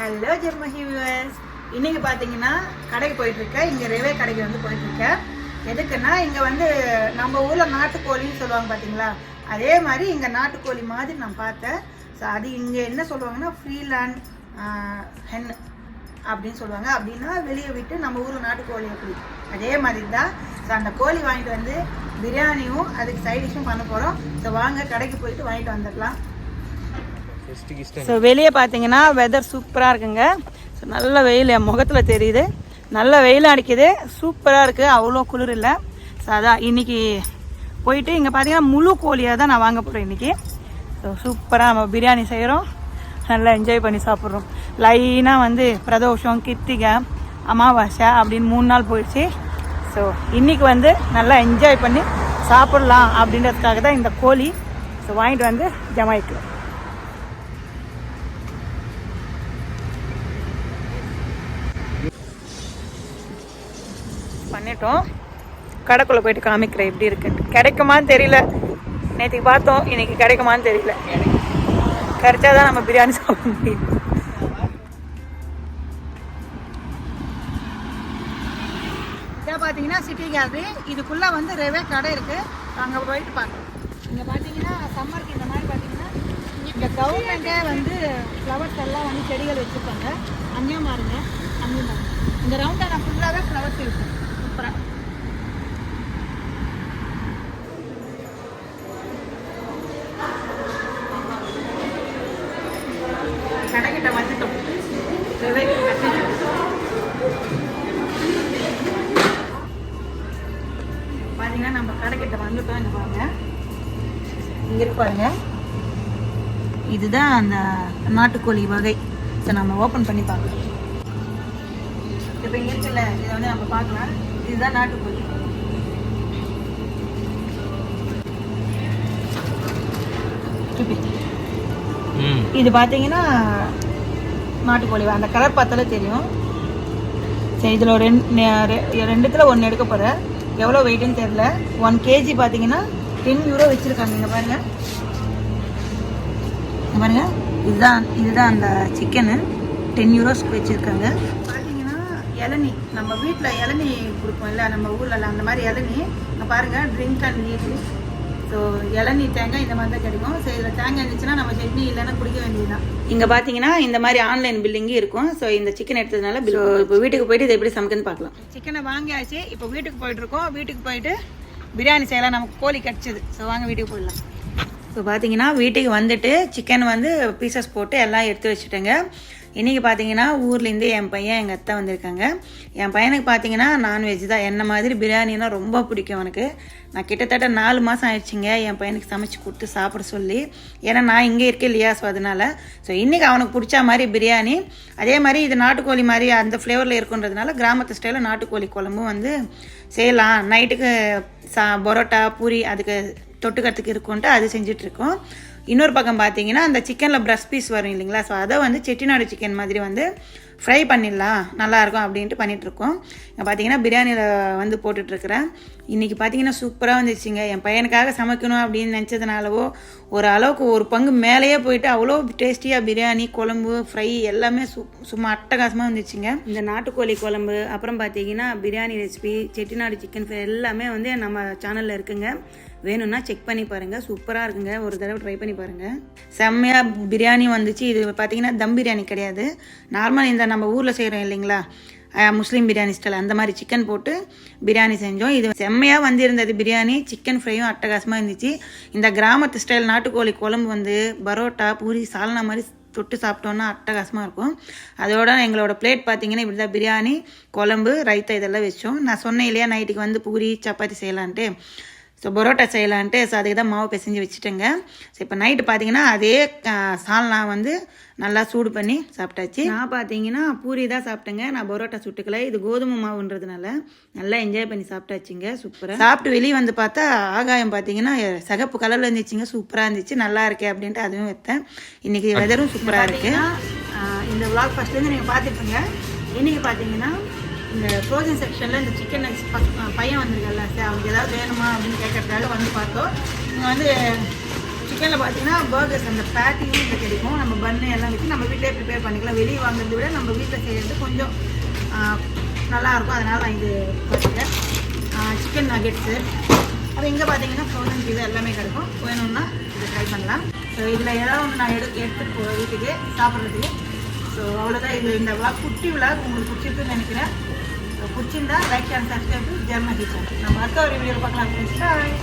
Hello ஜெர்மஹி viewers இன்றைக்கி பார்த்தீங்கன்னா கடைக்கு போயிட்டுருக்கேன். இங்கே ரேவே கடைக்கு வந்து போயிட்டுருக்கேன். எதுக்குன்னா இங்கே வந்து நம்ம ஊரில் நாட்டுக்கோழின்னு சொல்லுவாங்க பார்த்தீங்களா அதே மாதிரி இங்கே நாட்டுக்கோழி மாதிரி நான் பார்த்தேன். ஸோ அது இங்கே என்ன சொல்லுவாங்கன்னா ஃப்ரீலேண்ட் ஹென் அப்படின்னு சொல்லுவாங்க. அப்படின்னா வெளியே விட்டு நம்ம ஊரில் நாட்டுக்கோழி அப்படி அதே மாதிரி தான் ஸோ அந்த கோழி வாங்கிட்டு வந்து பிரியாணியும் அதுக்கு சைடிஷும் பண்ண போகிறோம் ஸோ வாங்க கடைக்கு போயிட்டு வாங்கிட்டு வந்துடலாம். ஸோ வெளியே பார்த்தீங்கன்னா வெதர் சூப்பராக இருக்குங்க. ஸோ நல்ல வெயில் என் முகத்தில் தெரியுது. நல்ல வெயில் அடிக்குது. சூப்பராக இருக்குது அவ்வளோ குளிர் இல்லை. ஸோ அதான் இன்னைக்கு போயிட்டு இங்கே பார்த்தீங்கன்னா முழு கோழியாக தான் நான் வாங்க போகிறேன் இன்றைக்கி ஸோ சூப்பராக நம்ம பிரியாணி செய்கிறோம் நல்லா என்ஜாய் பண்ணி சாப்பிட்றோம். லைனாக வந்து பிரதோஷம் கித்திகை அமாவாசை அப்படின்னு மூணு நாள் போயிடுச்சு. ஸோ இன்றைக்கி வந்து நல்லா என்ஜாய் பண்ணி சாப்பிட்லாம் அப்படின்றதுக்காக தான் இந்த கோழி. ஸோ வாங்கிட்டு வந்து ஜமாய்க்கலாம் பண்ணிட்டோம். கடைக்குள்ளே போயிட்டு காமிக்கிறேன் எப்படி இருக்குன்னு கிடைக்குமான்னு தெரியல. நேற்றுக்கு பார்த்தோம் இன்னைக்கு கிடைக்குமான்னு தெரியல. கிடைச்சா தான் நம்ம பிரியாணி சாப்பிட முடியும். இதான் பார்த்தீங்கன்னா சிட்டி கேலரி இதுக்குள்ளே வந்து ரெவே கடை இருக்குது அங்கே போயிட்டு பார்க்கலாம். இங்கே பார்த்தீங்கன்னா சம்மருக்கு இந்த மாதிரி பார்த்தீங்கன்னா இந்த கவர்மெண்ட்டே வந்து ஃப்ளவர்ஸ் எல்லாம் வந்து செடிகள் வச்சுருப்பாங்க அங்கேயும் பாருங்க. அங்கேயும் பாருங்க. இந்த ரவுண்டான ஃபுல்லாகவே ஃப்ளவர்ஸ் இருக்கும் சூப்பராக கடைக்கிட்ட வந்துட்டோம். பார்த்தீங்கன்னா நம்ம கடைக்கிட்ட வந்துட்டோம் இங்க பாருங்க. இங்கே இருப்பாருங்க இதுதான் அந்த நாட்டுக்கோழி வகை. ஸோ நம்ம ஓப்பன் பண்ணி பார்க்கலாம். இப்போ இங்கே இருக்குல்ல இதை வந்து நம்ம பார்க்கலாம். இதுதான் நாட்டுக்கோழி. இது பார்த்தீங்கன்னா நாட்டுக்கோழி அந்த கலர் பார்த்தாலே தெரியும். சரி இதில் ஒரு ரெண்டு ரெண்டுத்துல ஒன்று எடுக்க போகிறேன் எவ்வளோ வெயிட்டுன்னு தெரில ஒன் கேஜி பார்த்தீங்கன்னா டென் யூரோ வச்சுருக்காங்க. இங்கே பாருங்க. இங்க பாருங்க. இதுதான் இதுதான் அந்த சிக்கனு டென் யூரோஸ்க்கு வச்சுருக்காங்க. இளநி நம்ம வீட்டில் இளநி கொடுப்போம்ல நம்ம ஊரில் அந்த மாதிரி இளநி இங்கே பாருங்கள் ட்ரிங்க் அண்ட் நீட் ஸோ இளநீ தேங்காய் இந்த மாதிரி தான் கிடைக்கும். ஸோ இதில் தேங்காய் இருந்துச்சுன்னா நம்ம சட்னி இல்லைன்னா குடிக்க வேண்டியதுதான். இங்கே பார்த்தீங்கன்னா இந்த மாதிரி ஆன்லைன் பில்லிங்கும் இருக்கும். ஸோ இந்த சிக்கன் எடுத்ததுனால பில் இப்போ வீட்டுக்கு போயிட்டு இதை எப்படி சமைக்குன்னு பார்க்கலாம் சிக்கனை வாங்கியாச்சு. இப்போ வீட்டுக்கு போயிட்டு இருக்கோம் வீட்டுக்கு போயிட்டு பிரியாணி செய்யலாம். நமக்கு கோழி கிடச்சிது. ஸோ வாங்க வீட்டுக்கு போயிடலாம். இப்போ பார்த்தீங்கன்னா வீட்டுக்கு வந்துட்டு சிக்கன் வந்து பீசஸ் போட்டு எல்லாம் எடுத்து வச்சுட்டேங்க. இன்றைக்கி பார்த்தீங்கன்னா ஊர்லேருந்து என் பையன் எங்கள் அத்தை வந்திருக்காங்க. என் பையனுக்கு பார்த்தீங்கன்னா நான்வெஜ் தான். என்ன மாதிரி பிரியாணினா ரொம்ப பிடிக்கும் அவனுக்கு. நான் கிட்டத்தட்ட நாலு மாதம் ஆயிடுச்சுங்க. என் பையனுக்கு சமைச்சு கொடுத்து சாப்பிட சொல்லி. ஏன்னா நான் இங்கே இருக்கேன் இல்லையா ஸோ அதனால. ஸோ இன்றைக்கி அவனுக்கு பிடிச்ச மாதிரி பிரியாணி. அதே மாதிரி இது நாட்டுக்கோழி மாதிரி அந்த ஃப்ளேவரில் இருக்குன்றதுனால கிராமத்து ஸ்டைலில் நாட்டுக்கோழி குழம்பும் வந்து செய்யலாம். நைட்டுக்கு சா பரோட்டா பூரி அதுக்கு தொட்டுக்கிறதுக்கு இருக்கும்ன்ட்டு அது செஞ்சிட்ருக்கோம் இன்னொரு பக்கம் பார்த்தீங்கன்னா அந்த சிக்கனில் ப்ரஷ் பீஸ் வரும் இல்லைங்களா? ஸோ அதை வந்து செட்டிநாடு சிக்கன் மாதிரி வந்து ஃப்ரை பண்ணிடலாம் நல்லாயிருக்கும் அப்படின்ட்டு பண்ணிகிட்ருக்கோம் பார்த்தீங்கன்னா பிரியாணியில் வந்து போட்டுட்ருக்குறேன் இன்றைக்கி பார்த்தீங்கன்னா சூப்பராக வந்துச்சுங்க. என் பையனுக்காக சமைக்கணும் அப்படின்னு நினச்சதுனாலவோ ஒரு அளவுக்கு ஒரு பங்கு மேலேயே போயிட்டு அவ்வளோ டேஸ்டியாக பிரியாணி குழம்பு ஃப்ரை எல்லாமே சு சும்மா அட்டகாசமாக வந்துச்சுங்க. இந்த நாட்டுக்கோழி குழம்பு அப்புறம் பார்த்தீங்கன்னா biryani recipe Chettinad chicken fry எல்லாமே வந்து நம்ம சேனலில் இருக்குங்க. வேணும்னா செக் பண்ணி பாருங்கள் சூப்பராக இருக்குங்க. ஒரு தடவை ட்ரை பண்ணி பாருங்கள் செம்மையாக பிரியாணி வந்துச்சு. இது பார்த்தீங்கன்னா தம் பிரியாணி கிடையாது. நார்மல் இந்த நம்ம ஊரில் செய்கிறோம் இல்லைங்களா? முஸ்லீம் பிரியாணி ஸ்டைல் அந்த மாதிரி சிக்கன் போட்டு பிரியாணி செஞ்சோம். இது செம்மையாக வந்திருந்தது பிரியாணி சிக்கன் ஃப்ரையும் அட்டகாசமாக இருந்துச்சு. இந்த கிராமத்து ஸ்டைல் நாட்டுக்கோழி குழம்பு வந்து பரோட்டா பூரி சால்னா மாதிரி தொட்டு சாப்பிட்டோன்னா அட்டகாசமாக இருக்கும். அதோட எங்களோட பிளேட் பார்த்தீங்கன்னா இப்படி தான் பிரியாணி குழம்பு ரைத்தா இதெல்லாம் வச்சோம். நான் சொன்னேன் இல்லையா நைட்டுக்கு வந்து பூரி சப்பாத்தி செய்யலான்ட்டு. ஸோ பரோட்டா செய்யலான்ட்டு ஸோ அதுக்கு தான் மாவு பிசைஞ்சு வச்சுட்டேங்க. ஸோ இப்போ நைட்டு பார்த்தீங்கன்னா அதே சால்னா வந்து நல்லா சூடு பண்ணி சாப்பிட்டாச்சு. நான் பார்த்தீங்கன்னா பூரி தான் சாப்பிட்டேங்க. நான் பரோட்டா சுட்டுக்கல. இது கோதுமை மாவுன்றதுனால நல்லா என்ஜாய் பண்ணி சாப்பிட்டாச்சுங்க. சூப்பராக சாப்பிட்டு வெளியே வந்து பார்த்தா ஆகாயம் பார்த்தீங்கன்னா சகப்பு கலரில் இருந்துச்சுங்க. சூப்பராக இருந்துச்சு. நல்லா இருக்கே அப்படின்ட்டு அதுவும் வைத்தேன். இன்னைக்கு வெதரும் சூப்பராக இருக்கு. இந்த விளாக் ஃபர்ஸ்ட்லேருந்து நீங்கள் பார்த்துருப்பீங்க இன்னைக்கு பார்த்தீங்கன்னா இந்த ஃப்ரோசன் செக்ஷனில் இந்த சிக்கன் பையன் வந்திருக்கல சார் அவனுக்கு ஏதாவது வேணுமா அப்படின்னு கேட்கறதுக்காக வந்து பார்த்தோம். இங்கே வந்து சிக்கனில் பார்த்தீங்கன்னா பர்கர்ஸ் அந்த பேட்டியும் இங்கே கிடைக்கும். நம்ம பன்னு எல்லாம் வச்சு நம்ம வீட்டிலே ப்ரிப்பேர் பண்ணிக்கலாம். வெளியே வாங்குறதை விட நம்ம வீட்டில் செய்கிறது கொஞ்சம் நல்லாயிருக்கும் நல்லா இருக்கும். அதனால் நான் இது வச்சுட்டேன். சிக்கன் நகெட்ஸு அப்புறம் இங்கே பார்த்தீங்கன்னா ஃப்ரோசன் பீஸா எல்லாமே கிடைக்கும். வேணும்னா இதை ட்ரை பண்ணலாம். ஸோ இதில் ஏதாவது ஒன்று நான் எடு எடுத்துகிட்டு போவேன் வீட்டுக்கு சாப்பிட்றதுக்கு. ஸோ அவ்வளோதான் இது இந்த விளாக் குட்டி விளாக் உங்களுக்கு பிடிச்சிருக்குன்னு நினைக்கிறேன். பிடிச்சிருந்தா லைக் அண்ட் சப்ஸ்கிரைப் ஜெர்மன் நம்ம அடுத்த ஒரு வீடியோ பார்க்கலாம் பாய்